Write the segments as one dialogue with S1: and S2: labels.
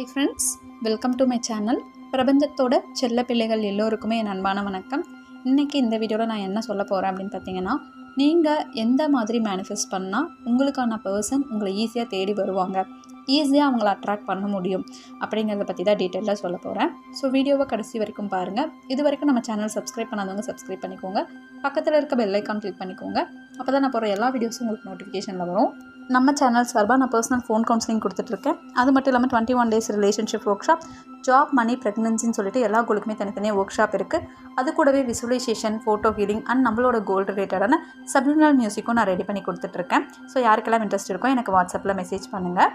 S1: Hi friends welcome to my channel பிரபஞ்சத்தோட செல்ல பிள்ளைகள் எல்லோருக்குமே என் அன்பான வணக்கம். இன்றைக்கி இந்த வீடியோவில் நான் என்ன சொல்ல போகிறேன் அப்படின்னு பார்த்தீங்கன்னா நீங்கள் எந்த மாதிரி மேனிஃபெஸ்ட் பண்ணால் உங்களுக்கான பர்சன் உங்களை ஈஸியாக தேடி வருவாங்க. ஈஸியாக அவங்கள அட்ராக்ட் பண்ண முடியும் அப்படிங்கிறத பற்றி தான் டீட்டெயிலாக சொல்ல போகிறேன் ஸோ வீடியோவை கடைசி வரைக்கும் பாருங்கள் இது வரைக்கும் நம்ம சேனல் சப்ஸ்கிரைப் பண்ணாதவங்க சப்ஸ்கிரைப் பண்ணிக்கோங்க. பக்கத்தில் இருக்க பெல் ஐக்கான் கிளிக் பண்ணிக்கோங்க. அப்போ தான் நான் போகிற எல்லா வீடியோஸும் உங்களுக்கு நோட்டிஃபிகேஷனில் வரும். நம்ம சேனல் சார்பாக நான் பர்சனல் ஃபோன் கவுன்சிலிங் கொடுத்துட்ருக்கேன். அது மட்டும் இல்லாமல் twenty one days relationship workshop job money ப்ரெக்னன்சின்னு சொல்லிட்டு எல்லா கோலுக்குமே தனித்தனியாக ஒர்க் ஷாப் இருக்குது அது கூடவே விசுவலைசேஷன் ஃபோட்டோ ஹீலிங் அண்ட் நம்மளோட கோல் ரிலேட்டடான சப்ளிமினல் மியூசிக்கும் நான் ரெடி பண்ணி கொடுத்துட்ருக்கேன். ஸோ யாருக்கெல்லாம் இன்ட்ரெஸ்ட் இருக்கோ எனக்கு வாட்ஸ்அப்பில் மெசேஜ் பண்ணுங்கள்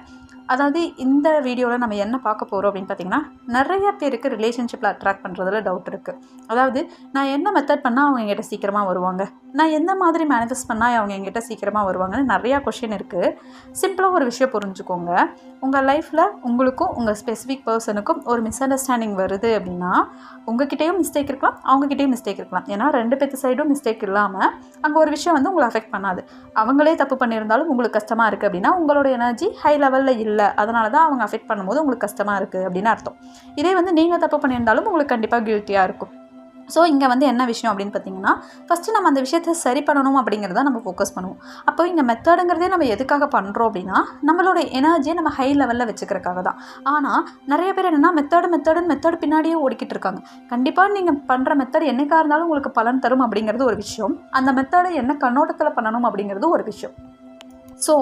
S1: அதாவது இந்த வீடியோவில் நம்ம என்ன பார்க்க போகிறோம் அப்படின்னு பார்த்தீங்கன்னா நிறைய பேருக்கு ரிலேஷன்ஷிப்பில் அட்ராக்ட் பண்ணுறதுல டவுட் இருக்குது அதாவது நான் என்ன மெத்தட் பண்ணால் அவங்க எங்கிட்ட சீக்கிரமாக வருவாங்க? நான் எந்த மாதிரி மேனிஃபெஸ்ட் பண்ணால் அவங்க எங்கிட்ட சீக்கிரமாக வருவாங்கன்னு நிறையா கொஷின் இருக்குது சிம்பிளாக ஒரு விஷயம் புரிஞ்சுக்கோங்க. உங்கள் லைஃப்பில் உங்களுக்கும் உங்கள் ஸ்பெசிஃபிக் பர்சனுக்கும் ஒரு மிஸ் அண்டர்ஸ்டாண்டிங் வருது அப்படின்னா உங்ககிட்டயும் மிஸ்டேக் இருக்கலாம் அவங்ககிட்டயும் மிஸ்டேக் இருக்கலாம். ஏன்னா ரெண்டு பேர்த்து சைடும் மிஸ்டேக் இல்லாமல் அங்கே ஒரு விஷயம் வந்து உங்களை அஃபெக்ட் பண்ணாது. அவங்களே தப்பு பண்ணியிருந்தாலும் உங்களுக்கு கஷ்டமாக இருக்குது அப்படின்னா உங்களோட எனர்ஜி ஹை லெவலில் இல்லை. இல்லை. அதனால தான் அவங்க அஃபெக்ட் பண்ணும்போது உங்களுக்கு கஷ்டமாக இருக்குது அப்படின்னு அர்த்தம். இதே வந்து நீங்கள் தப்பு பண்ணியிருந்தாலும் உங்களுக்கு கண்டிப்பாக கில்ட்டியாக இருக்கும். ஸோ இங்கே வந்து என்ன விஷயம் அப்படின்னு பார்த்தீங்கன்னா ஃபஸ்ட்டு நம்ம அந்த விஷயத்தை சரி பண்ணணும் அப்படிங்கிறத நம்ம ஃபோக்கஸ் பண்ணுவோம். அப்போ இங்கே மெத்தடுங்கிறதே நம்ம எதுக்காக பண்ணுறோம் அப்படின்னா நம்மளோட எனர்ஜியை நம்ம ஹை லெவலில் வச்சுக்கிறக்காக தான். ஆனால் நிறைய பேர் என்னென்னா மெத்தடு மெத்தடுன்னு மெத்தடு பின்னாடியே ஓடிக்கிட்டு இருக்காங்க. கண்டிப்பாக நீங்கள் பண்ணுற மெத்தட் என்னைக்காக இருந்தாலும் உங்களுக்கு பலன் தரும் அப்படிங்கிறது ஒரு விஷயம். அந்த மெத்தடை என்ன கண்ணோட்டத்தில் பண்ணணும் அப்படிங்கிறது ஒரு விஷயம். ஸோ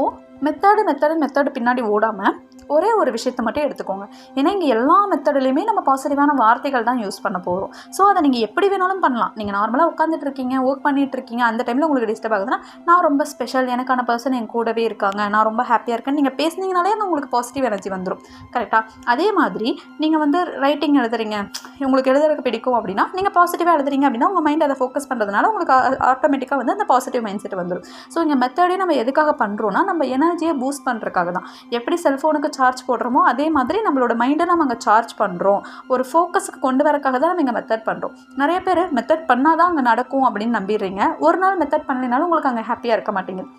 S1: மெத்தடு மெத்தடு மெத்தடு பின்னாடி ஓடாமல் ஒரே ஒரு விஷயத்தை மட்டும் எடுத்துக்கோங்க. ஏன்னா இங்கே எல்லா மெத்தட்லையுமே நம்ம பாசிட்டிவான வார்த்தைகள் தான் யூஸ் பண்ண போகிறோம் ஸோ அதை நீங்கள் எப்படி வேணாலும் பண்ணலாம். நீங்கள் நார்மலாக உட்காந்துட்டு இருக்கீங்க ஒர்க் பண்ணிட்டு இருக்கீங்க அந்த டைமில் உங்களுக்கு டிஸ்டர்ப் ஆகுதுன்னா நான் ரொம்ப ஸ்பெஷல் எனக்கான பர்சன் என் கூடவே இருக்காங்க நான் ரொம்ப ஹாப்பியாக இருக்கேன் நீங்கள் பேசுனீங்கனாலே அந்த உங்களுக்கு பாசிட்டிவ் எனர்ஜி வந்துடும் கரெக்டாக அதே மாதிரி நீங்கள் வந்து ரைட்டிங் எழுதுறீங்க. உங்களுக்கு எழுதுறதுக்கு பிடிக்கும் அப்படின்னா நீங்கள் பாசிட்டிவாக எழுதுறீங்க அப்படின்னா உங்கள் மைண்ட் அதை ஃபோக்கஸ் பண்ணுறதுனால உங்களுக்கு ஆட்டோமேட்டிக்காக வந்து அந்த பாசிட்டிவ் மைண்ட் செட் வந்துடும் ஸோ இங்கே மெத்தடே நம்ம எதுக்காக பண்ணுறோன்னா நம்ம எனர்ஜியை பூஸ்ட் பண்ணுறதுக்காக தான். எப்படி செல்ஃபோனுக்கு சார்ஜ் போடுறோமோ அதே மாதிரி நம்மளோட மைண்டை நம்ம அங்கே சார்ஜ் பண்ணுறோம் ஒரு ஃபோக்கஸுக்கு கொண்டு வரக்காக தான் நம்ம இங்கே மெத்தட் பண்ணுறோம் நிறைய பேர் மெத்தட் பண்ணால் தான் அங்கே நடக்கும் அப்படின்னு நம்பிடுறீங்க. ஒரு நாள் மெத்தட் பண்ணலைனாலும் உங்களுக்கு அங்கே ஹாப்பியாக இருக்க மாட்டேங்குது.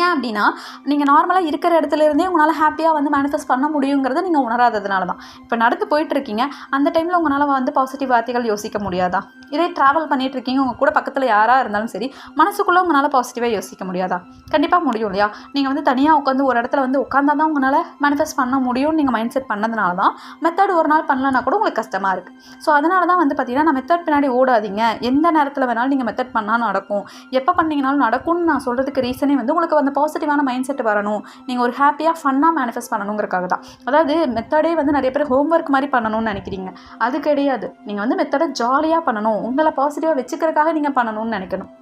S1: ஏன் அப்படின்னா நீங்கள் நார்மலாக இருக்கிற இடத்துல இருந்தே உங்களால் ஹாப்பியாக வந்து மேனிஃபெஸ்ட் பண்ண முடியுங்கிறத நீங்கள் உணராததுனால தான் இப்போ நடந்து போயிட்டுருக்கீங்க அந்த டைமில் உங்களால் வந்து பாசிட்டிவ் வார்த்தைகள் யோசிக்க முடியாதா? இதே ட்ராவல் பண்ணிகிட்டு இருக்கீங்க உங்கள் கூட பக்கத்தில் யாராக இருந்தாலும் சரி மனசுக்குள்ளே உங்களால் பாசிட்டிவாக யோசிக்க முடியாதா? கண்டிப்பாக முடியும் இல்லையா? நீங்கள் வந்து தனியாக உட்காந்து ஒரு இடத்துல வந்து உட்காந்தா தான் உங்களால் மேனிஃபெஸ்ட் பண்ண முடியும்னு நீங்கள் மைண்ட் செட் பண்ணதுனால தான் மெத்தட் ஒரு நாள் பண்ணலன்னா கூட உங்களுக்கு கஷ்டமாக இருக்குது ஸோ அதனால தான் வந்து பார்த்தீங்கன்னா நான் மெத்தட் பின்னாடி ஓடாதீங்க. எந்த நேரத்தில் வேணாலும் நீங்கள் மெத்தட் பண்ணால் நடக்கும். எப்போ பண்ணீங்கனாலும் நடக்கும்னு நான் சொல்கிறதுக்கு ரீசனே வந்து உங்களுக்கு அந்த பாசிட்டிவான மைண்ட் செட் வரணும். நீங்கள் ஒரு ஹாப்பியாக ஃபன்னாக மேனிஃபெஸ்ட் பண்ணணுங்கிறக்காக தான். அதாவது மெத்தடே வந்து நிறைய பேர் ஹோம் ஒர்க் மாதிரி பண்ணணும்னு நினைக்கிறீங்க. அது கிடையாது. நீங்கள் வந்து மெத்தடை ஜாலியாக பண்ணணும். உங்களை பாசிட்டிவாக வச்சுக்கிறக்காக நீங்கள் பண்ணணும்னு நினைக்கணும்.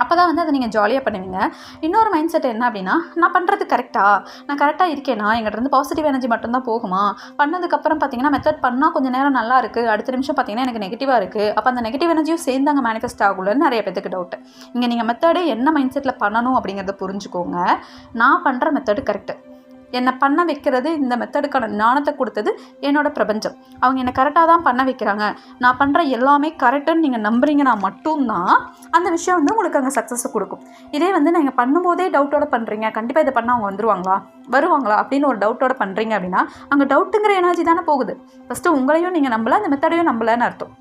S1: அப்போ தான் வந்து அதை நீங்கள் ஜாலியாக பண்ணுவீங்க. இன்னொரு மைண்ட் செட் என்ன அப்படின்னா நான் பண்ணுறது கரெக்டாக நான் கரெக்டாக இருக்கேனா? எங்கிட்ட இருந்து பாசிட்டிவ் எனர்ஜி மட்டும்தான் போகுமா? பண்ணதுக்கப்புறம் பார்த்தீங்கன்னா மெத்தட் பண்ணால் கொஞ்சம் நேரம் நல்லா இருக்குது அடுத்த நிமிஷம் பார்த்தீங்கன்னா எனக்கு நெகட்டிவாக இருக்குது அப்போ அந்த நெகட்டிவ் எனர்ஜியும் சேர்ந்து அங்கே மேனிஃபெஸ்ட் ஆகுலன்னு நிறைய பேத்துக்கு டவுட் இங்கே நீங்கள் மெத்தடே என்ன மைண்ட் செட்டில் பண்ணணும் அப்படிங்கிறத புரிஞ்சுக்கோங்க. நான் பண்ணுற மெத்தடு கரெக்டு என்னை பண்ண வைக்கிறது இந்த மெத்தடுக்கான ஞானத்தை கொடுத்தது என்னோட பிரபஞ்சம். அவங்க என்னை கரெக்டாக தான் பண்ண வைக்கிறாங்க. நான் பண்ணுற எல்லாமே கரெக்டுன்னு நீங்கள் நம்புறீங்கன்னா மட்டும்தான் அந்த விஷயம் வந்து உங்களுக்கு அங்கே சக்ஸஸை கொடுக்கும். இதே வந்து நீங்கள் பண்ணும்போதே டவுட்டோட பண்ணுறீங்க கண்டிப்பாக இதை பண்ணால் அவங்க வந்துருவாங்களா? வருவாங்களா? அப்படின்னு ஒரு டவுட்டோட பண்ணுறீங்க அப்படின்னா அங்கே டவுட்டுங்கிற எனர்ஜி தானே போகுது. ஃபஸ்ட்டு உங்களையும் நீங்கள் நம்பலை அந்த மெத்தடையும் நம்பலைன்னு அர்த்தம்.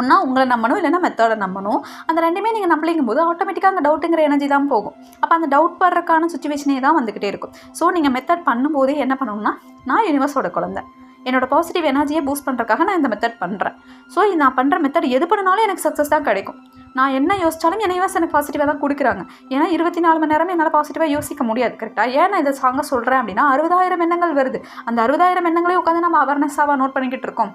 S1: ஒன்றா உங்களை நம்பணும் இல்லைன்னா மெத்தடை நம்பணும். அந்த ரெண்டுமே நீங்கள் நம்பலிங்கும் போது ஆட்டோமேட்டிக்காக அந்த டவுட்டுங்கிற எனர்ஜி தான் போகும். அப்போ அந்த டவுட் படுறதுக்கான சுச்சுவேஷனே தான் வந்துக்கிட்டே இருக்கும். ஸோ நீங்கள் மெத்தட் பண்ணும்போதே என்ன பண்ணணும்னா நான் யூனிவர்ஸோட குழந்தை. என்னோட பாசிட்டிவ் எனர்ஜியை பூஸ்ட் பண்ணுறக்காக நான் இந்த மெத்தட் பண்ணுறேன் ஸோ நான் பண்ணுற மெத்தட் எது பண்ணாலும் எனக்கு சக்ஸஸ் தான் கிடைக்கும். நான் என்ன யோசிச்சாலும் என்னை எனக்கு பாசிட்டிவாக தான் கொடுக்குறாங்க. ஏன்னா இருபத்தி நாலு மணி நேரம் என்னால் பாசிட்டிவாக யோசிக்க முடியாது கரெக்டாக ஏன் நான் இதை சாங்க சொல்கிறேன் அப்படின்னா அறுபதாயிரம் எண்ணங்கள் வருது. அந்த அறுபதாயிரம் எண்ணங்களே உட்காந்து நம்ம அவேர்னஸாக நோட் பண்ணிக்கிட்டு இருக்கோம்.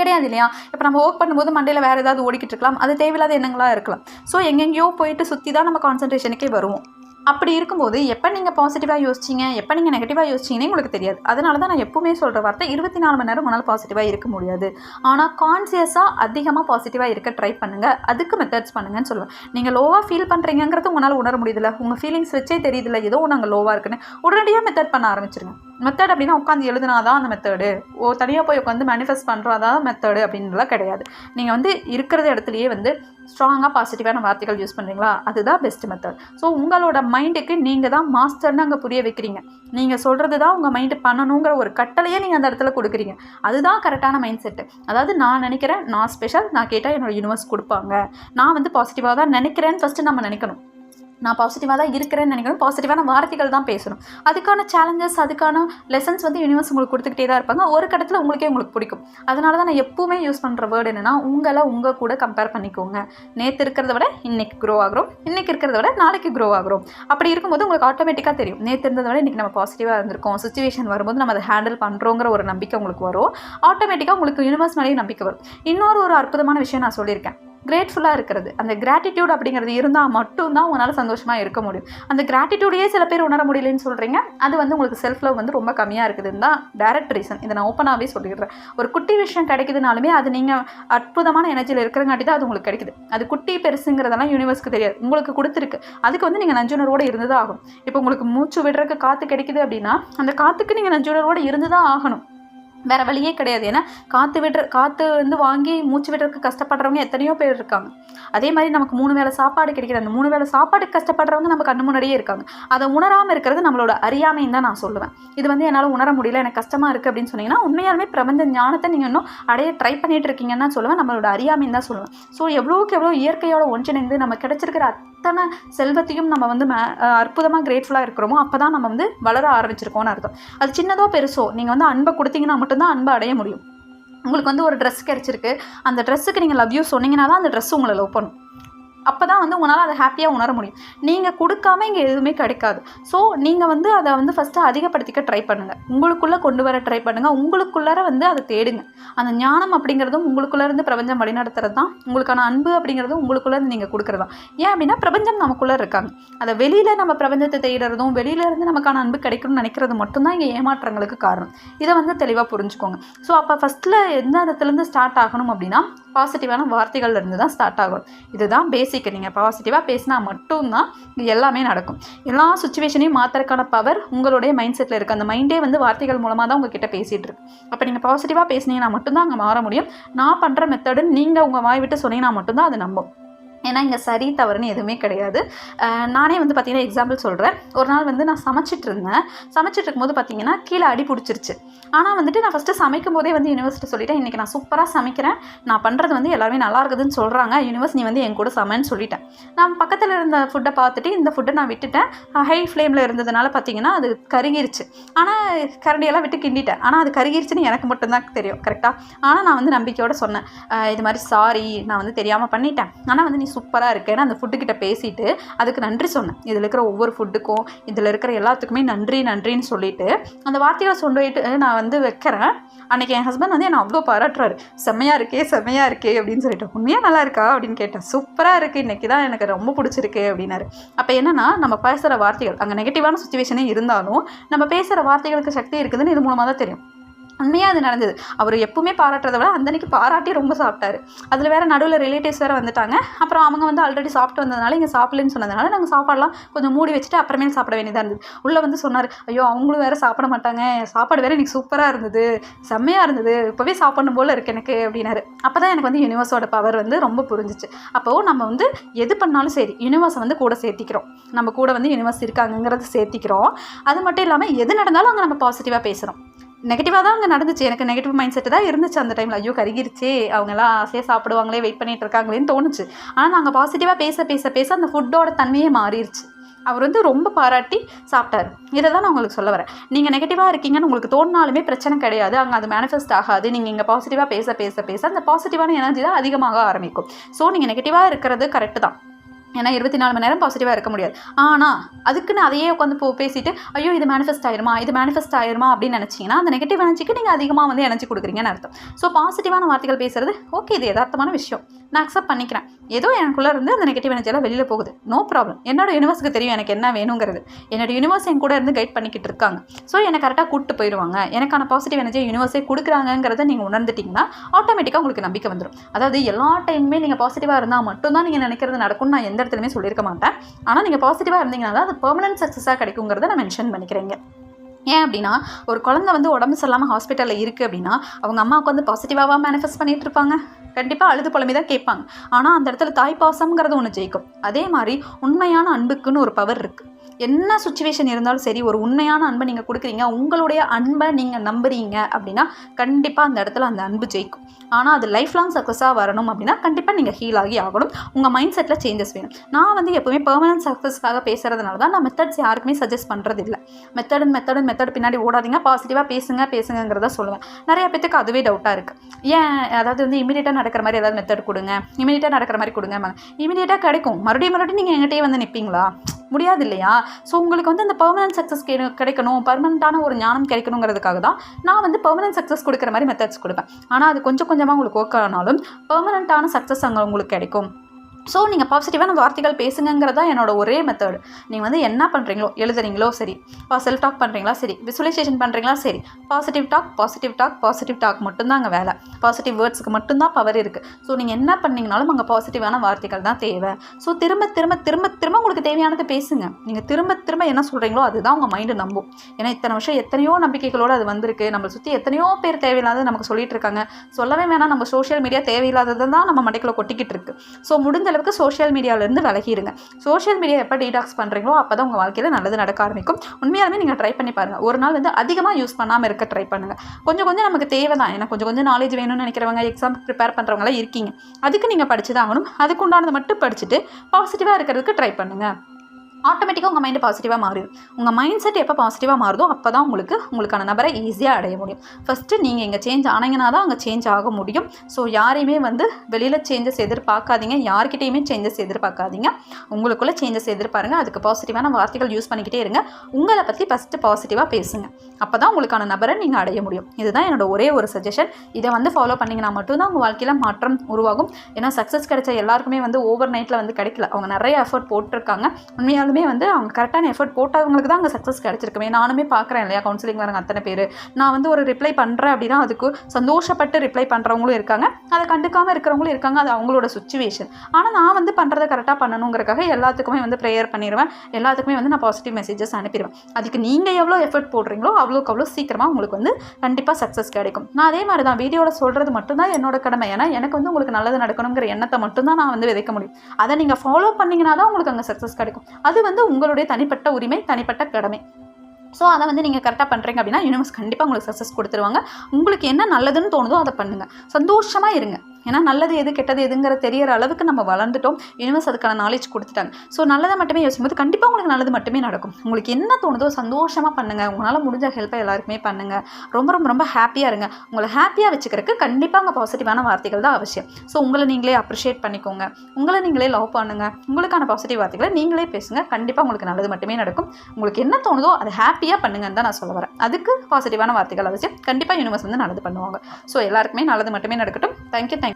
S1: கிடையாது இல்லையா? இப்போ நம்ம ஒர்க் பண்ணும்போது மண்டையில் வேறு ஏதாவது ஓடிக்கிட்டு இருக்கலாம். அது தேவையில்லாத எண்ணங்களாக இருக்கலாம். ஸோ எங்கெங்கேயோ போயிட்டு சுற்றி தான் நம்ம கான்சன்ட்ரேஷனுக்கே வருவோம். அப்படி இருக்கும்போது எப்போ நீங்கள் பாசிட்டிவாக யோசிச்சிங்க? எப்போ நீங்கள் நெகட்டிவாக யோசிச்சிங்கன்னே உங்களுக்கு தெரியாது. அதனால தான் நான் எப்பவுமே சொல்கிற வார்த்தை இருபத்தி நாலு மணி நேரம் உங்களால் பாசிட்டிவாக இருக்க முடியாது. ஆனால் கான்சியஸாக அதிகமாக பாசிட்டிவாக இருக்க ட்ரை பண்ணுங்கள் அதுக்கு மெத்தட்ஸ் பண்ணுங்கன்னு சொல்லுவேன். நீங்கள் லோவாக ஃபீல் பண்ணுறீங்கிறது உங்களால் உணர முடியுதுல உங்கள் ஃபீலிங்ஸ் வச்சே தெரியுதுல ஏதோ நாங்கள் லோவாக இருக்குன்னு. உடனடியாக மெத்தட் பண்ண ஆரம்பிச்சிருங்க. மெத்தட் அப்படின்னா உட்காந்து எழுதுனா தான் அந்த மெத்தடு ஓ தனியாக போய் உட்காந்து மேனிஃபெஸ்ட் பண்ணுறாதான் மெத்தடு அப்படின்லாம் கிடையாது. நீங்கள் வந்து இருக்கிற இடத்துலையே வந்து ஸ்ட்ராங்காக பாசிட்டிவான வார்த்தைகள் யூஸ் பண்ணுறீங்களா அதுதான் பெஸ்ட் மெத்தட் ஸோ உங்களோட மைண்டுக்கு நீங்கள் தான் மாஸ்டர்னு அங்கே புரிய வைக்கிறீங்க. நீங்கள் சொல்கிறது தான் உங்கள் மைண்டு பண்ணணுங்கிற ஒரு கட்டளையே நீங்கள் அந்த இடத்துல கொடுக்குறீங்க. அதுதான் கரெக்டான மைண்ட் செட்டு அதாவது நான் நினைக்கிறேன் நான் ஸ்பெஷல் நான் கேட்டால் என்னோடய யூனிவர்ஸ் கொடுப்பாங்க. நான் வந்து பாசிட்டிவாக தான் நினைக்கிறேன்னு ஃபஸ்ட்டு நம்ம நினைக்கணும். நான் பாசிட்டிவாக தான் இருக்கிறேன்னு நினைக்கணும் பாசிட்டிவான வார்த்தைகள் தான் பேசணும். அதுக்கான சேலஞ்சஸ் அதுக்கான லெசன்ஸ் வந்து யூனிவர்ஸ் உங்களுக்கு கொடுத்துக்கிட்டே தான் இருப்பாங்க. ஒரு கட்டத்தில் உங்களுக்கே உங்களுக்கு பிடிக்கும். அதனால தான் நான் எப்போவுமே யூஸ் பண்ணுற வேர்டு என்னென்னா உங்களை உங்கள் கூட கம்பேர் பண்ணிக்கோங்க. நேற்று இருக்கிறத விட இன்றைக்கி க்ரோ ஆகிறோம். இன்றைக்கி இருக்கிறத விட நாளைக்கு க்ரோ ஆகிறோம். அப்படி இருக்கும்போது உங்களுக்கு ஆட்டோமேட்டிக்காக தெரியும். நேற்று இருந்ததை விட இன்றைக்கி நம்ம பாசிட்டிவாக இருந்திருக்கோம். சுச்சுவேஷன் வரும்போது நம்ம அதை ஹேண்டில் பண்ணுறோங்கிற ஒரு நம்பிக்கை உங்களுக்கு வரும். ஆட்டோமேட்டிக்காக உங்களுக்கு யூனிவர்ஸ் மேலேயும் நம்பிக்கை வரும். இன்னொரு ஒரு அற்புதமான விஷயம் நான் சொல்லியிருக்கேன். கிரேட்ஃபுல்லாக இருக்கிறது. அந்த கிராட்டிடியூட் அப்படிங்கிறது இருந்தால் மட்டும்தான் உங்களால் சந்தோஷமாக இருக்க முடியும். அந்த கிராட்டிடியூடையே சில பேர் உணர முடியலன்னு சொல்கிறீங்க அது வந்து உங்களுக்கு செல்ஃப் லவ் வந்து ரொம்ப கம்மியாக இருக்குதுன்னு தான் டேரக்ட் ரீசன் இதை நான் ஓப்பனாகவே சொல்லிடுறேன். ஒரு குட்டி விஷயம் கிடைக்குதுனாலுமே அது நீங்கள் அற்புதமான எனர்ஜியில் இருக்கிறங்காட்டி தான் அது உங்களுக்கு கிடைக்குது. அது குட்டி பெருசுங்கிறதெல்லாம் யூனிவர்ஸ்க்கு தெரியாது. உங்களுக்கு கொடுத்துருக்கு. அதுக்கு வந்து நீங்கள் நஞ்சுணர்வோடு இருந்து தான் ஆகும் இப்போ உங்களுக்கு மூச்சு விடுறதுக்கு காற்று கிடைக்குது அப்படின்னா அந்த காற்றுக்கு நீங்கள் நஞ்சுணர்வோடு இருந்து தான் ஆகணும். வேறு வழியே கிடையாது. ஏன்னா காற்று விடுற காற்று வந்து வாங்கி மூச்சு விடுறதுக்கு கஷ்டப்படுறவங்க எத்தனையோ பேர் இருக்காங்க. அதே மாதிரி நமக்கு மூணு வேளை சாப்பாடு கிடைக்கிற அந்த மூணு வேளை சாப்பாடுக்கு கஷ்டப்படுறவங்க நம்ம கண்ணு முன்னாடியே இருக்காங்க. அதை உணராமல் இருக்கிறது நம்மளோட அறியாமைன்னு தான் நான் சொல்லுவேன். இது வந்து என்னால் உணர முடியல எனக்கு கஷ்டமாக இருக்குது அப்படின்னு சொன்னீங்கன்னா உண்மையாலுமே பிரபஞ்ச ஞானத்தை நீங்கள் இன்னும் அடைய ட்ரை பண்ணிட்டு இருக்கீங்கன்னு தான் சொல்லுவேன். நம்மளோட அறியாமைன்னு தான் சொல்லுவேன். ஸோ எவ்வளோக்கு எவ்வளோ இயற்கையோட ஒன்றிணைந்து நம்ம கிடைச்சிருக்கிற அத்தனை செல்வத்தையும் நம்ம வந்து மே அற்புதமாக கிரேட்ஃபுல்லாக இருக்கிறோமோ அப்போ தான் நம்ம வந்து வளர ஆரம்பிச்சிருக்கோம்னு அர்த்தம். அது சின்னதோ பெருசோ நீங்கள் வந்து அன்பை கொடுத்தீங்கன்னா மட்டும்தான் அன்பை அடைய முடியும். உங்களுக்கு வந்து ஒரு ட்ரெஸ் கிடச்சிருக்கு. அந்த ட்ரெஸ்ஸுக்கு நீங்கள் லவ் யூ சொன்னீங்கன்னா தான் அந்த ட்ரெஸ் உங்களை லவ் பண்ணும். அப்போ தான் வந்து உங்களால் அதை ஹாப்பியாக உணர முடியும். நீங்கள் கொடுக்காம இங்கே எதுவுமே கிடைக்காது. ஸோ நீங்கள் வந்து அதை வந்து ஃபஸ்ட்டு அதிகப்படுத்திக்க ட்ரை பண்ணுங்கள் உங்களுக்குள்ளே கொண்டு வர ட்ரை பண்ணுங்கள் உங்களுக்குள்ளார வந்து அதை தேடுங்க. அந்த ஞானம் அப்படிங்கிறதும் உங்களுக்குள்ளே இருந்து பிரபஞ்சம் வழிநடத்துறது தான். உங்களுக்கான அன்பு அப்படிங்கிறதும் உங்களுக்குள்ளே இருந்து நீங்கள் கொடுக்குறது தான். ஏன் அப்படின்னா பிரபஞ்சம் நமக்குள்ளே இருக்காங்க. அதை வெளியில் நம்ம பிரபஞ்சத்தை தேடுறதும் வெளியிலேருந்து நமக்கான அன்பு கிடைக்கணும்னு நினைக்கிறது மட்டும்தான் இங்கே ஏமாற்றங்களுக்கு காரணம். இதை வந்து தெளிவாக புரிஞ்சுக்கோங்க. ஸோ அப்போ ஃபஸ்ட்டில் எந்த இடத்துலேருந்து ஸ்டார்ட் ஆகணும் அப்படின்னா பாசிட்டிவான வார்த்தைகள்லேருந்து தான் ஸ்டார்ட் ஆகும் இதுதான் பேசிக் நீங்கள் பாசிட்டிவாக பேசினா மட்டும்தான் இது எல்லாமே நடக்கும். எல்லா சுச்சுவேஷனையும் மாற்றுறதுக்கான பவர் உங்களுடைய மைண்ட் செட்டில் இருக்குது அந்த மைண்டே வந்து வார்த்தைகள் மூலமாக தான் உங்ககிட்ட பேசிகிட்டு இருக்கு. அப்போ நீங்கள் பாசிட்டிவாக பேசுனீங்கன்னா மட்டும்தான் அங்கே மாற முடியும். நான் பண்ணுற மெத்தடுன்னு நீங்கள் உங்கள் வாய் விட்டு சொன்னீங்கன்னா மட்டும்தான் அது நம்பும். ஏன்னா இங்கே சரி தவறுன்னு எதுவுமே கிடையாது. நானே வந்து பார்த்தீங்கன்னா எக்ஸாம்பிள் சொல்கிறேன் ஒரு நாள் வந்து நான் சமைச்சிட்டு இருந்தேன். சமைச்சிட்டு இருக்கும்போது பார்த்தீங்கன்னா கீழே அடி பிடிச்சிருச்சு. ஆனால் வந்துட்டு நான் ஃபஸ்ட்டு சமைக்கும் போதே வந்து யூனிவர்சிட்டி சொல்லிட்டேன் இன்றைக்கி நான் சூப்பராக சமைக்கிறேன். நான் பண்ணுறது வந்து எல்லாருமே நல்லா இருக்குதுன்னு சொல்கிறாங்க யூனிவர்ஸ் நீ வந்து என் கூட சமைன்னு சொல்லிட்டேன். நான் பக்கத்தில் இருந்த ஃபுட்டை பார்த்துட்டு இந்த ஃபுட்டை நான் விட்டுட்டேன். ஹை ஃப்ளேமில் இருந்ததுனால பார்த்தீங்கன்னா அது கருகிருச்சு. ஆனால் கரண்டியெல்லாம் விட்டு கிண்டிட்டேன். ஆனால் அது கருகிருச்சுன்னு எனக்கு மட்டும்தான் தெரியும் கரெக்டாக ஆனால் நான் வந்து நம்பிக்கையோடு சொன்னேன். இது மாதிரி சாரி நான் வந்து தெரியாமல் பண்ணிட்டேன். ஆனால் வந்து நீ சூப்பராக இருக்கேன்னு அந்த ஃபுட்டுக்கிட்ட பேசிட்டு அதுக்கு நன்றி சொன்னேன். இதில் இருக்கிற ஒவ்வொரு ஃபுட்டுக்கும் இதில் இருக்கிற எல்லாத்துக்குமே நன்றி நன்றின்னு சொல்லிட்டு அந்த வார்த்தைகளை சொல்லிட்டு நான் வந்து வைக்கிறேன். அன்றைக்கி என் ஹஸ்பண்ட் வந்து என்னை அவ்வளோ பாராட்டுறாரு. செம்மையாக இருக்கே செம்மையாக இருக்கே அப்படின்னு சொல்லிட்டு உண்மையாக நல்லா இருக்கா? அப்படின்னு கேட்டேன். சூப்பராக இருக்குது இன்னைக்கு தான் எனக்கு ரொம்ப பிடிச்சிருக்கு அப்படின்னாரு. அப்போ என்னென்னா நம்ம பேசுகிற வார்த்தைகள் அங்கே நெகட்டிவான சுச்சுவேஷனே இருந்தாலும் நம்ம பேசுகிற வார்த்தைகளுக்கு சக்தி இருக்குதுன்னு இது மூலமாக தான் தெரியும். உண்மையாக அது நடந்தது. அவர் எப்பவுமே பாராட்டுறத விட அந்த பாராட்டி ரொம்ப சாப்பிட்டாரு. அதில் வேறு நடுவில் ரிலேட்டிவ்ஸ் வேறு வந்துட்டாங்க. அப்புறம் அவங்க வந்து ஆல்ரெடி சாப்பிட்டு வந்ததுனால இங்கே சாப்பிடலன்னு சொன்னதுனால நாங்கள் சாப்பாடெலாம் கொஞ்சம் மூடி வச்சுட்டு அப்புறமே சாப்பிட வேண்டியதாக இருந்தது. உள்ளே வந்து சொன்னார் ஐயோ அவங்களும் வேறு சாப்பிட மாட்டாங்க. சாப்பாடு வேறு எனக்கு சூப்பராக இருந்தது. செம்மையாக இருந்தது. இப்போவே சாப்பிடணும் போல் இருக்கு எனக்கு அப்படின்னாரு. அப்போ தான் எனக்கு வந்து யூனிவர்ஸோட பவர் வந்து ரொம்ப புரிஞ்சிச்சு. அப்போது நம்ம வந்து எது பண்ணாலும் சரி யூனிவர்ஸை வந்து கூட சேர்த்திக்கிறோம். நம்ம கூட வந்து யூனிவர்ஸ் இருக்காங்கங்கிறத சேர்த்திக்கிறோம். அது மட்டும் இல்லாமல் எது நடந்தாலும் அங்கே நம்ம பாசிட்டிவாக பேசுகிறோம் நெகட்டிவாக தான் அங்கே நடந்துச்சு. எனக்கு நெகட்டிவ் மைண்ட் செட்டு தான் இருந்துச்சு அந்த டைமில் ஐயோ கருகிருச்சே. அவங்கெல்லாம் ஆசையாக சாப்பிடுவாங்களே வெயிட் பண்ணிகிட்டு இருக்காங்களேன்னு தோணுச்சு. ஆனால் நாங்கள் பாசிட்டிவாக பேச பேச பேச அந்த ஃபுட்டோட தன்மையே மாறிடுச்சு அவர் வந்து ரொம்ப பாராட்டி சாப்பிட்டாரு. இதை தான் நான் உங்களுக்கு சொல்ல வரேன். நீங்கள் நெகட்டிவாக இருக்கீங்கன்னு உங்களுக்கு தோணினாலுமே பிரச்சனை கிடையாது. அங்கே அது மேனிஃபெஸ்ட் ஆகாது. நீங்கள் இங்கே பாசிட்டிவாக பேச பேச பேச அந்த பாசிட்டிவான எனர்ஜி தான் அதிகமாக ஆரம்பிக்கும். ஸோ நீங்கள் நெகட்டிவாக இருக்கிறது கரெக்டு தான். ஏன்னா இருபத்தி நாலு மணி நேரம் பாசிட்டிவாக இருக்க முடியாது. ஆனால் அதுக்குன்னு அதையே உட்காந்து போ பேசிட்டு ஐயோ இது மேனிஃபெஸ்ட் ஆயிருமா இது மேனிஃபெஸ்ட் ஆயிருமா அப்படின்னு நினச்சிங்கன்னா அந்த நெகட்டிவ் எனர்ஜிக்கு நீங்கள் அதிகமாக வந்து எனர்ஜி கொடுக்குறீங்கன்னு அர்த்தம். ஸோ பாசிட்டிவான வார்த்தைகள் பேசுறது ஓகே இது யதார்த்தமான விஷயம். நான் அக்செப்ட் பண்ணிக்கிறேன். ஏதோ எனக்குள்ளே இருந்து அந்த நெகட்டிவ் எனர்ஜியெல்லாம் வெளியில் போகுது. நோ ப்ராப்ளம் என்னோட யூனிவர்ஸுக்கு தெரியும் எனக்கு என்ன வேணுங்கிறது. என்னோட யூனிவர்ஸ் என் கூட இருந்து கைட் பண்ணிக்கிட்டு இருக்காங்க. ஸோ என்னை கரெக்டாக கூப்பிட்டு போயிடுவாங்க எனக்கான பாசிட்டிவ் எனர்ஜியை யூனிவர்ஸே கொடுக்குறாங்கிறத நீங்கள் உணர்ந்துட்டிங்கன்னா ஆட்டோமேட்டிக்காக உங்களுக்கு நம்பிக்கை வந்துடும் அதாவது எல்லா டைமுமே நீங்கள் பாசிட்டிவாக இருந்தால் மட்டும்தான் நீங்கள் நினைக்கிறது நடக்கும்னு நான் எந்த இடத்துலையுமே சொல்லியிருக்க மாட்டேன். ஆனால் நீங்கள் பாசிட்டிவாக இருந்தீங்கன்னா தான் அது பெர்மனன்ட் சக்ஸஸாக கிடைக்குங்கிறத நான் மென்ஷன் பண்ணிக்கிறேங்க. ஏன் அப்படின்னா ஒரு குழந்தை வந்து உடம்பு சரியில்லாமல் ஹாஸ்பிட்டலில் இருக்குது அப்படின்னா அவங்க அம்மாவுக்கு வந்து பாசிட்டிவாக மேனிஃபெஸ்ட் பண்ணிகிட்டு இருப்பாங்க. கண்டிப்பாக அழுது புலம்பி தான் கேட்பாங்க. ஆனால் அந்த இடத்துல தாய்ப்பாசம்ங்கிறது ஒன்று ஜெயிக்கும். அதே மாதிரி உண்மையான அன்புக்குன்னு ஒரு பவர் இருக்குது என்ன சுச்சுவேஷன் இருந்தாலும் சரி ஒரு உண்மையான அன்பை நீங்கள் கொடுக்குறீங்க உங்களுடைய அன்பை நீங்கள் நம்புறீங்க அப்படின்னா கண்டிப்பாக அந்த இடத்துல அந்த அன்பு ஜெயிக்கும். ஆனால் அது லைஃப் லாங் சக்ஸஸாக வரணும் அப்படின்னா கண்டிப்பாக நீங்கள் ஹீல் ஆகி ஆகணும். உங்கள் மைண்ட் செட்டில் சேஞ்சஸ் வேணும். நான் வந்து எப்போவுமே பெர்மனன்ட் சக்ஸஸ்க்காக பேசுகிறதுனால தான் நான் மெத்தட்ஸ் யாருக்குமே சஜஸ்ட் பண்ணுறது இல்லை மெத்தட் மெத்தட் மெத்தட் பின்னாடி ஓடாதீங்க பாசிட்டிவாக பேசுங்க பேசுங்கிறத சொல்லுவேன். நிறைய பேத்துக்கு அதுவே டவுட்டாக இருக்குது ஏன் அதாவது வந்து இமீடியட்டாக நடக்கிற மாதிரி ஏதாவது மெத்தட் கொடுங்க இமீடியட்டாக நடக்கிற மாதிரி கொடுங்க இமீடியட்டாக கிடைக்கும். மறுபடியும் மறுபடியும் நீங்கள் எங்கிட்டே வந்து நிற்பீங்களா முடியாது இல்லையா ஸோ உங்களுக்கு வந்து அந்த பெர்மனன்ட் சக்ஸஸ் கிடைக்கணும். பர்மனண்ட்டான ஒரு ஞானம் கிடைக்கணுங்கிறதுக்காக தான் நான் வந்து பெர்மனன்ட் சக்ஸஸ் கொடுக்குற மாதிரி மெத்தட்ஸ் கொடுப்பேன். ஆனால் அது கொஞ்சம் கொஞ்சமாக உங்களுக்கு ஒர்க் ஆனாலும் பெர்மனண்ட்டான சக்ஸஸ் அங்கே உங்களுக்கு கிடைக்கும். ஸோ நீங்கள் பாசிட்டிவான வார்த்தைகள் பேசுங்கிறது தான் என்னோட ஒரே மெத்தட் நீங்கள் வந்து என்ன பண்ணுறீங்களோ எழுதுறீங்களோ சரி. செல்ஃப் டாக் பண்ணுறீங்களா சரி. விசுவலைசேஷன் பண்ணுறீங்களா சரி. Positive talk positive talk positive talk மட்டும்தான் அங்கே வேலை பாசிட்டிவ் வேர்ட்ஸுக்கு மட்டும்தான் பவர் இருக்குது ஸோ நீங்கள் என்ன பண்ணீங்கனாலும் அங்கே பாசிட்டிவான வார்த்தைகள் தான் தேவை. ஸோ திரும்ப திரும்ப திரும்ப திரும்ப உங்களுக்கு தேவையானதை பேசுங்க. நீங்கள் திரும்ப திரும்ப என்ன சொல்கிறீங்களோ அதுதான் உங்கள் மைண்டு நம்பும். ஏன்னா இத்தனை வருஷம் எத்தனையோ நம்பிக்கைகளோடு அது வந்திருக்கு. நம்மளை சுற்றி எத்தனையோ பேர் தேவையில்லாத நமக்கு சொல்லிட்டு இருக்காங்க. சொல்லவே வேணாம். நம்ம சோஷியல் மீடியா தேவையில்லாதது தான் நம்ம மண்டைக்குள்ள கொட்டிக்கிட்டு இருக்கு. ஸோ முடிஞ்ச அளவுக்கு சோஷியல் மீடியாவிலேருந்து விலகிடுங்க சோஷியல் மீடியா எப்போ டீடாக்ஸ் பண்ணுறீங்களோ அப்போ தான் உங்கள் வாழ்க்கையில் நல்லது நடக்க ஆரம்பிக்கும். உண்மையாலுமே நீங்கள் ட்ரை பண்ணி பாருங்கள் ஒரு நாள் வந்து அதிகமாக யூஸ் பண்ணாமல் இருக்க ட்ரை பண்ணுங்கள் கொஞ்சம் கொஞ்சம் நமக்கு தேவை தான் ஏன்னா கொஞ்சம் கொஞ்சம் நாலேஜ் வேணும்னு நினைக்கிறவங்க எக்ஸாம் ப்ரிப்பேர் பண்ணுறவங்களாம் இருக்கீங்க. அதுக்கு நீங்கள் படிச்சு தான் ஆகணும். அதுக்கு உண்டானதை மட்டும் படிச்சுட்டு பாசிட்டிவாக இருக்கிறதுக்கு ட்ரை பண்ணுங்கள் ஆட்டோமேட்டிக்காக உங்கள் மைண்டு பாசிட்டிவாக மாறிடும். உங்கள் மைண்ட் செட் எப்போ பாசிட்டிவாக மாறுதோ அப்போ தான் உங்களுக்கு உங்களுக்கான நபரை ஈஸியாக அடைய முடியும். ஃபஸ்ட்டு நீங்கள் இங்கே சேஞ்ச் ஆனீங்கன்னா தான் அங்கே சேஞ்ச் ஆக முடியும். ஸோ யாரையுமே வந்து வெளியில் சேஞ்சஸ் எதிர்பார்க்காதீங்க. யார்கிட்டையுமே சேஞ்சஸ் எதிர்பார்க்காதீங்க. உங்களுக்குள்ளே சேஞ்சஸ் எதிர்பாருங்க. அதுக்கு பாசிட்டிவான வார்த்தைகள் யூஸ் பண்ணிக்கிட்டே இருங்க. உங்களை பற்றி ஃபஸ்ட்டு பாசிட்டிவாக பேசுங்க. அப்போ தான் உங்களுக்கான நபரை நீங்கள் அடைய முடியும். இதுதான் என்னோட ஒரே ஒரு சஜஷன் இதை வந்து ஃபாலோ பண்ணிங்கன்னா மட்டும்தான் உங்கள் வாழ்க்கையில் மாற்றம் உருவாகும். ஏன்னா சக்ஸஸ் கிடைச்ச எல்லாருக்குமே வந்து ஓவர் நைட்டில் வந்து கிடைக்கல. அவங்க நிறைய எஃபர்ட் போட்டிருக்காங்க. உண்மையாலுமே வந்து அவங்க கரெக்டான எஃபர்ட் போட்டவங்களுக்கு தான் அங்கே சக்ஸஸ் கிடச்சிருக்குமே. நானுமே பார்க்குறேன் இல்லையா? கவுன்சிலிங் வரங்க அத்தனை பேர். நான் வந்து ஒரு ரிப்ளை பண்ணுறேன் அப்படின்னா அதுக்கு சந்தோஷப்பட்டு ரிப்ளை பண்ணுறவங்களும் இருக்காங்க. அதை கண்டுக்காமல் இருக்கிறவங்களும் இருக்காங்க. அது அவங்களோட சுச்சுவேஷன் ஆனால் நான் வந்து பண்ணுறதை கரெக்டாக பண்ணணுங்கிறக்காக எல்லாத்துக்குமே வந்து ப்ரேயர் பண்ணிடுவேன் எல்லாத்துக்குமே வந்து நான் பாசிட்டிவ் மெசேஜஸ் அனுப்பிடுவேன். அதுக்கு நீங்கள் எவ்வளோ எஃபர்ட் போடுறீங்களோ அவ்வளோக்கு அவ்வளோ சீக்கிரமாக உங்களுக்கு வந்து கண்டிப்பாக சக்ஸஸ் கிடைக்கும். நான் அதே மாதிரி தான் வீடியோவில் சொல்கிறது மட்டும்தான் என்னோட கடமை. ஏன்னா எனக்கு வந்து உங்களுக்கு நல்லது நடக்கணுங்கிற எண்ணத்தை மட்டும்தான் நான் வந்து விதைக்க முடியும். அதை நீங்கள் ஃபாலோ பண்ணிங்கன்னா தான் உங்களுக்கு அங்கே சக்ஸஸ் கிடைக்கும். அது வந்து உங்களுடைய தனிப்பட்ட உரிமை தனிப்பட்ட கடமை. ஸோ அதை வந்து நீங்கள் கரெக்டாக பண்ணுறீங்க அப்படின்னா யூனிவர்ஸ் கண்டிப்பாக உங்களுக்கு சக்ஸஸ் கொடுத்துருவாங்க. உங்களுக்கு என்ன நல்லதுன்னு தோணுதோ அதை பண்ணுங்கள் சந்தோஷமாக இருங்க. ஏன்னா நல்லது எது கெட்டது எதுங்கிற தெரியற அளவுக்கு நம்ம வளர்ந்துட்டோம். யூனிவர்ஸ் அதுக்கான நாலேஜ் கொடுத்துட்டாங்க. ஸோ நல்லதை மட்டுமே யோசிக்கும்போது கண்டிப்பாக உங்களுக்கு நல்லது மட்டுமே நடக்கும். உங்களுக்கு என்ன தோணுதோ சந்தோஷமாக பண்ணுங்கள் உங்களால் முடிஞ்ச ஹெல்ப்பை எல்லாருக்குமே பண்ணுங்கள் ரொம்ப ரொம்ப ரொம்ப ஹாப்பியாக இருங்க. உங்களை ஹாப்பியாக வச்சுக்கிறதுக்கு கண்டிப்பாக அங்கே பாசிட்டிவான வார்த்தைகள் தான் அவசியம். ஸோ உங்களை நீங்களே அப்ரிஷியேட் பண்ணிக்கோங்க. உங்களை நீங்களே லவ் பண்ணுங்கள் உங்களுக்கான பாசிட்டிவ் வார்த்தைகளை நீங்களே பேசுங்க. கண்டிப்பாக உங்களுக்கு நல்லது மட்டுமே நடக்கும். உங்களுக்கு என்ன தோணுதோ அதை ஹாப்பியாக பண்ணுங்கன்னு தான் நான் சொல்ல வரேன். அதுக்கு பாசிட்டிவான வார்த்தைகள் அவசியம். கண்டிப்பாக யூனிவர்ஸ் வந்து நல்லது பண்ணுவாங்க. ஸோ எல்லாருக்குமே நல்லது மட்டுமே நடக்கட்டும். Thank you thank